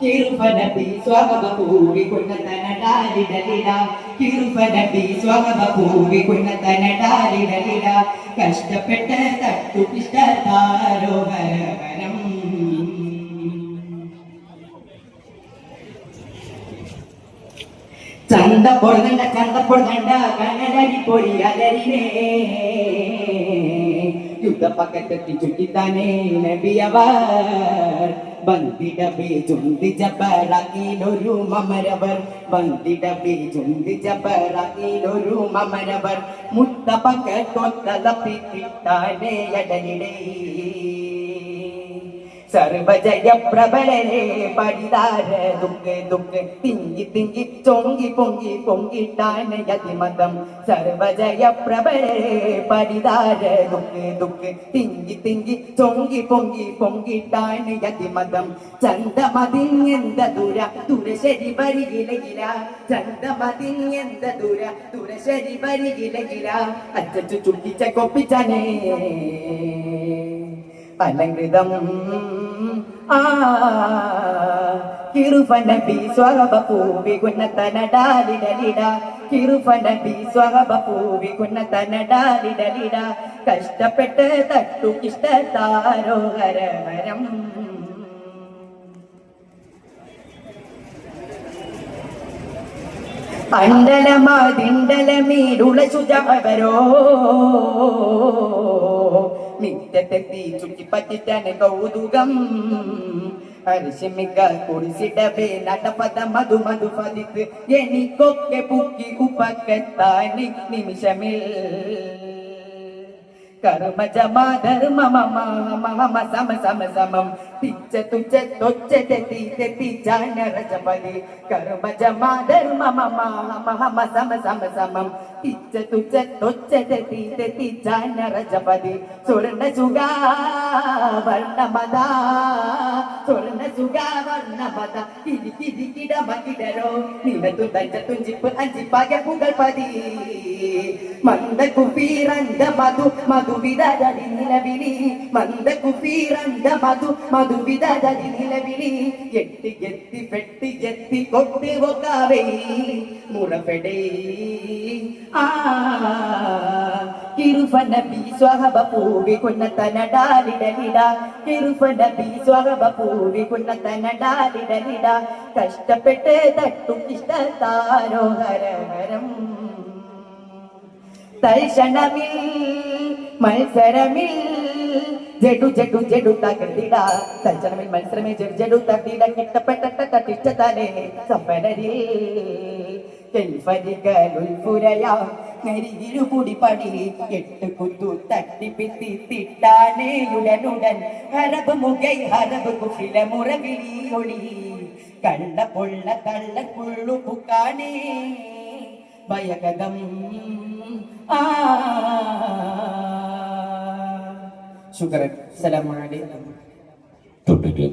കിരുഫനബി സ്വാഗതപൂവി കുന്നതനടാലിടലിട കിരുഫനബി സ്വാഗതപൂവി കുന്നതനടാലിടലിട കഷ്ടപ്പെട്ട തട്ടുകിഷ്ടതാരോഹരം ചന്ത പൊഴുകണ്ട ചന്ത പൊഴുകണ്ട കണ്ണടരി പൊടി അലരിനേ. യുദ്ധപ്പക്കത്തെത്തി ചുറ്റിത്താനേ നബിയവർ. ബന്ദിടബി ചുന്തി ജബറാക്കിലൊരു മമരവർ. ബന്ദിടബി ചുന്തി ജബറാക്കിലൊരു മമരവർ. മുത്തപ്പക്കൊത്തലപ്പിട്ടാനേ അടലിടേ സർവജയ പ്രബലരെ പടിതാര. ദുഃഖ ദുഃഖ ചൊങ്കി പൊങ്കി പൊങ്കിട്ടാന യതിമതം സർവജയ പ്രബലരെ പടിതാര. ദുഃഖ ചൊങ്കി പൊങ്കി പൊങ്കിട്ടാന യതിമതം ചന്തമതിങ്ങെന്ത ദുര ദുരശരി വരികിലകില. ചന്തമതിങ്ങെന്ത ദുര തുരശരി വരികിലകില. അച്ചു ചുട്ടിച്ച കൊപ്പിച്ചനേ. അലങ്കൃതം ആ കിറുഫനബി സ്വഹബ പൂവി കുന്നതനടാലിടലിട കിറുഫനബി സ്വഹബ പൂവി കുന്നതനടാലിടലിട കഷ്ടപ്പെട്ട് തട്ടുകിഷ്ട താരോഹരവരം അണ്ടലമാതിണ്ടലമീരുള ശുചവരോ. മിറ്റത്തെത്തി ചുറ്റിപ്പറ്റിറ്റാണ് കൗതുകം ഹരിശമിക്ക കുടിച്ചിടവേ നടപദ മധു മധു പതിത്ത് എനിക്കൊക്കെ പുക്കി ഉപ്പക്കെത്താനി നിമിഷമിൽ. കർമ്മ ജമാ ധർമ്മ മമ മമ സമ സമ സമം. തിച്ച തുച്ച തൊച്ച തെത്തി തെത്തി ജാന രജപതി കർമ്മ ജമാ ധർമ്മ മമ മമ സമ സമ സമം തിച്ച തുച്ച തൊച്ച തെത്തി തെത്തി ജാന सुगा സുവർണ സുഗ വർണ മദ സുവർണ സുഗ വർണ മദ കിരി കിരി കിട മകിടരോ നിനത്തു തഞ്ച തുഞ്ചിപ്പ് അഞ്ചിപ്പാക പുകൾ പതി. മന്ദ കുപ്പീരന്ത മധു മധുവിതടി നിലവിളി. മന്ദ കുപ്പീരന്ത മധു മധുവിതടി നിലവിളി എട്ടി എത്തി പെട്ടി എത്തി കൊട്ടി ഒക്കാവേ മുറപ്പെടേ ആ കിരുഫന ബി സ്വഹബ പൂവി കുന്നതന ഡാലിടലിട കിരുഫന ബി സ്വഹബ പൂവി കുന്നതന ഡാലിടലിട കഷ്ടപ്പെട്ട് തട്ടും ഇഷ്ടത്താരോ ഹരഹരം തൽക്ഷണമിൽ മത്സരമിൽ ജഡു ജഡു ജഡു തകർത്തിട. തൽച്ചണമിൽ മത്സരമേ ജഡു ജഡു തകർത്തിട. കിട്ടപ്പെട്ട തട്ടിഷ്ടതാനേ സഫനരിൽ എട്ട് കുത്തു തട്ടിപ്പിത്തി തിട്ടാനേ ഉടനുടൻ ഹരബ് മുഗൈ ഹരബ് കുഫില മുറവിളി കള്ള പൊള്ള കള്ള പുള്ളു പുക്കാനേ. ഭയഗതം ആ ശുക്രൻ. തൊട്ടിട്ട്